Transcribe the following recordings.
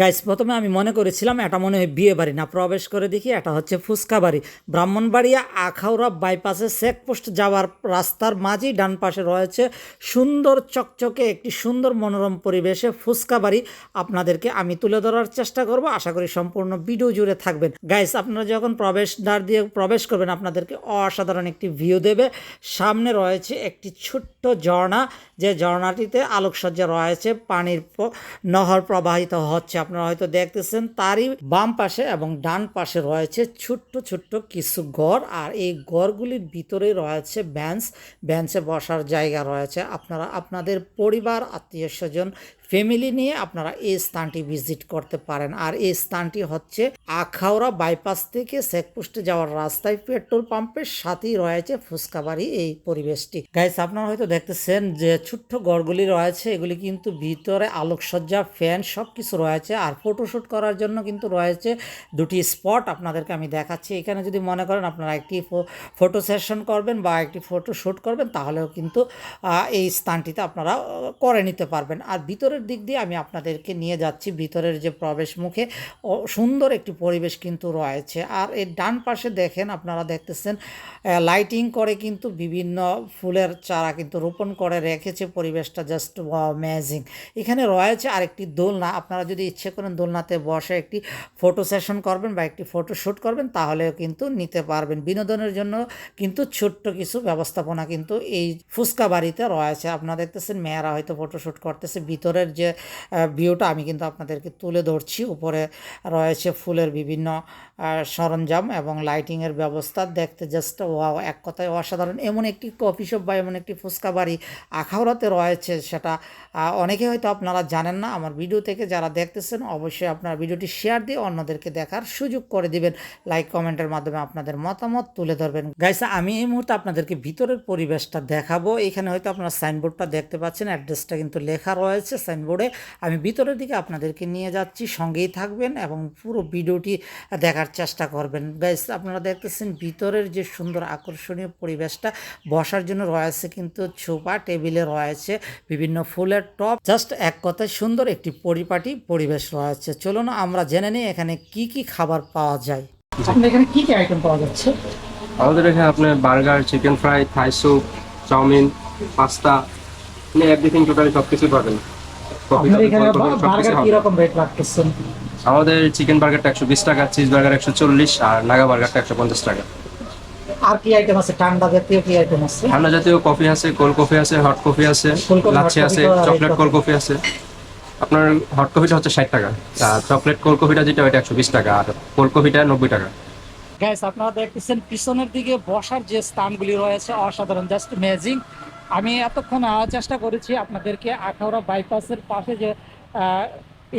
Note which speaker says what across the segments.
Speaker 1: Guys প্রথমে আমি মনে করেছিলাম এটা মনে হয় বিয়ে বাড়ি না, প্রবেশ করে দেখি এটা হচ্ছে ফুচকা বাড়ি। ব্রাহ্মণবাড়িয়া আখাউড়া বাইপাসে চেকপোস্ট যাওয়ার রাস্তার মাঝেই ডান পাশে রয়েছে সুন্দর চকচকে একটি সুন্দর মনোরম পরিবেশে ফুচকা বাড়ি। আপনাদেরকে আমি তুলে ধরার চেষ্টা করব, আশা করি সম্পূর্ণ ভিডিও জুড়ে থাকবেন। গাইস আপনারা যখন প্রবেশ দ্বার দিয়ে প্রবেশ করবেন, আপনাদেরকে অসাধারণ একটি ভিউ দেবে। সামনে রয়েছে একটি ছোট্ট ঝর্ণা, যে ঝর্ণাটিতে আলোকসজ্জা রয়েছে, পানির নহর প্রবাহিত হচ্ছে। আপনারা হয়তো দেখতেছেন, তারই বাম পাশে এবং ডান পাশে রয়েছে ছোট্ট ছোট্ট কিছু ঘর। আর এই ঘরগুলির ভিতরে রয়েছে বেঞ্চ। বেঞ্চে বসার জায়গা রয়েছে। আপনারা, আপনাদের পরিবার, আত্মীয় স্বজন ফ্যামিলি নিয়ে আপনারা এই স্থানটি ভিজিট করতে পারেন। আর এই স্থানটি হচ্ছে আখাউড়া বাইপাস থেকে চেকপোস্টে যাওয়ার রাস্তায় পেট্রোল পাম্পের সাথেই রয়েছে ফুচকাবাড়ি এই পরিবেশটি। গাইস আপনারা হয়তো দেখতেছেন যে ছোট্ট ঘরগুলি রয়েছে, এগুলি কিন্তু ভিতরে আলোকসজ্জা, ফ্যান সব কিছু রয়েছে। আর ফটোশ্যুট করার জন্য কিন্তু রয়েছে দুটি স্পট আপনাদেরকে আমি দেখাচ্ছি। এখানে যদি মনে করেন আপনারা একটি ফটো সেশন করবেন বা একটি ফটো শ্যুট করবেন, তাহলেও কিন্তু এই স্থানটিতে আপনারা করে নিতে পারবেন। আর ভিতরের দিক দিয়ে আমি আপনাদেরকে নিয়ে যাচ্ছি। ভিতরের যে প্রবেশ মুখে সুন্দর একটি পরিবেশ কিন্তু রয়েছে। আর এর ডান পাশে দেখেন, আপনারা দেখতেছেন লাইটিং করে কিন্তু বিভিন্ন ফুলের চারা কিন্তু রোপণ করে রেখেছে। পরিবেশটা জাস্ট অ্যামেজিং এখানে রয়েছে আরেকটি দোলনা। আপনারা যদি ইচ্ছে করেন দোলনাতে বসে একটি ফটো সেশন করবেন বা একটি ফটো শ্যুট করবেন, তাহলেও কিন্তু নিতে পারবেন। বিনোদনের জন্য কিন্তু ছোট্ট কিছু ব্যবস্থাপনা কিন্তু এই ফুচকা বাড়িতে রয়েছে। আপনারা দেখতেছেন, মেয়েরা হয়তো ফটো শ্যুট করতেছে। ভিতরের যে ভিউটা আমি কিন্তু আপনাদেরকে তুলে ধরছি। উপরে রয়েছে ফুলের বিভিন্ন সরঞ্জাম এবং লাইটিংয়ের ব্যবস্থা। দেখতে জাস্ট ওয়াও এক কথায় অসাধারণ। এমন একটি কফি শপ বা এমন একটি ফুচকা বাড়ি আখাউড়াতে রয়েছে সেটা অনেকে হয়তো আপনারা জানেন না। আমার ভিডিও থেকে যারা দেখতেছেন, অবশ্যই আপনার ভিডিওটি শেয়ার দিয়ে অন্যদেরকে দেখার সুযোগ করে দিবেন। লাইক কমেন্টের মাধ্যমে আপনাদের মতামত তুলে ধরবেন। গাইস আমি এই মুহূর্তে আপনাদেরকে ভিতরের পরিবেশটা দেখাবো। এখানে হয়তো আপনারা সাইনবোর্ডটা দেখতে পাচ্ছেন। অ্যাড্রেসটা কিন্তু লেখা রয়েছে। সাইনবোর্ডে আমি ভিতরের দিকে আপনাদেরকে নিয়ে যাচ্ছি সঙ্গেই থাকবেন এবং পুরো ভিডিওটি দেখার চেষ্টা করবেন। গাইস আপনারা দেখতেছেন ভিতরের যে সুন্দর আকর্ষণীয় পরিবেশটা বসার জন্য রয়েছে কিন্তু ছোপা টেবিলে রয়েছে বিভিন্ন ফুলের টপ জাস্ট এক কথায় সুন্দর একটি পরিপাটি পরিবেশ রয়েছে। চলুন আমরা জেনে নিই এখানে কি কি খাবার পাওয়া যায়। এখানে কি কি আইটেম পাওয়া যাচ্ছে?
Speaker 2: আমাদের এখানে আপনার burger chicken fry Thai soup chow mein pasta মানে এভরিথিং টোটালি সব কিছু পাবেন। আমাদের চিকেন বার্গারটা একশো বিশ টাকা চিজ বার্গার একশো চল্লিশ আর নাগা বার্গারটা একশো পঞ্চাশ টাকা।
Speaker 1: আর কি আইটেম আছে? ঠান্ডা জাতীয় কি আইটেম আছে?
Speaker 2: ঠান্ডা জাতীয় কফি আছে কোল্ড কফি আছে হট কফি আছে লাচ্ছি আছে চকলেট কোল্ড কফি আছে। আপনার হট কফিটা হচ্ছে ষাট টাকা আর চকলেট কোল্ড কফিটা যেটা ওইটা একশো বিশ টাকা আর কোল্ড কফিটা নব্বই টাকা।
Speaker 1: গাইস আপনারা দেখতেছেন পিছনের দিকে বসার যে স্থানগুলি রয়েছে অসাধারণ জাস্ট ম্যাজিং আমি এতক্ষণ চেষ্টা করেছি আপনাদেরকে আখাউড়া বাইপাসের পাশে যে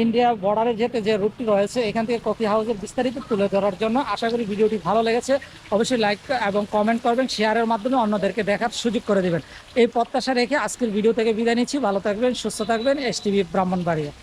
Speaker 1: ইন্ডিয়া বর্ডারে যেতে যে রুটটি রয়েছে, এখান থেকে কফি হাউসের বিস্তারিত তুলে ধরার জন্য আশা করি ভিডিওটি ভালো লেগেছে। অবশ্যই লাইক এবং কমেন্ট করবেন শেয়ারের মাধ্যমে অন্যদেরকে দেখার সুযোগ করে দেবেন। এই প্রত্যাশা রেখে আজকের ভিডিও থেকে বিদায় নিচ্ছি। ভালো থাকবেন, সুস্থ থাকবেন। S TV Brahmanbaria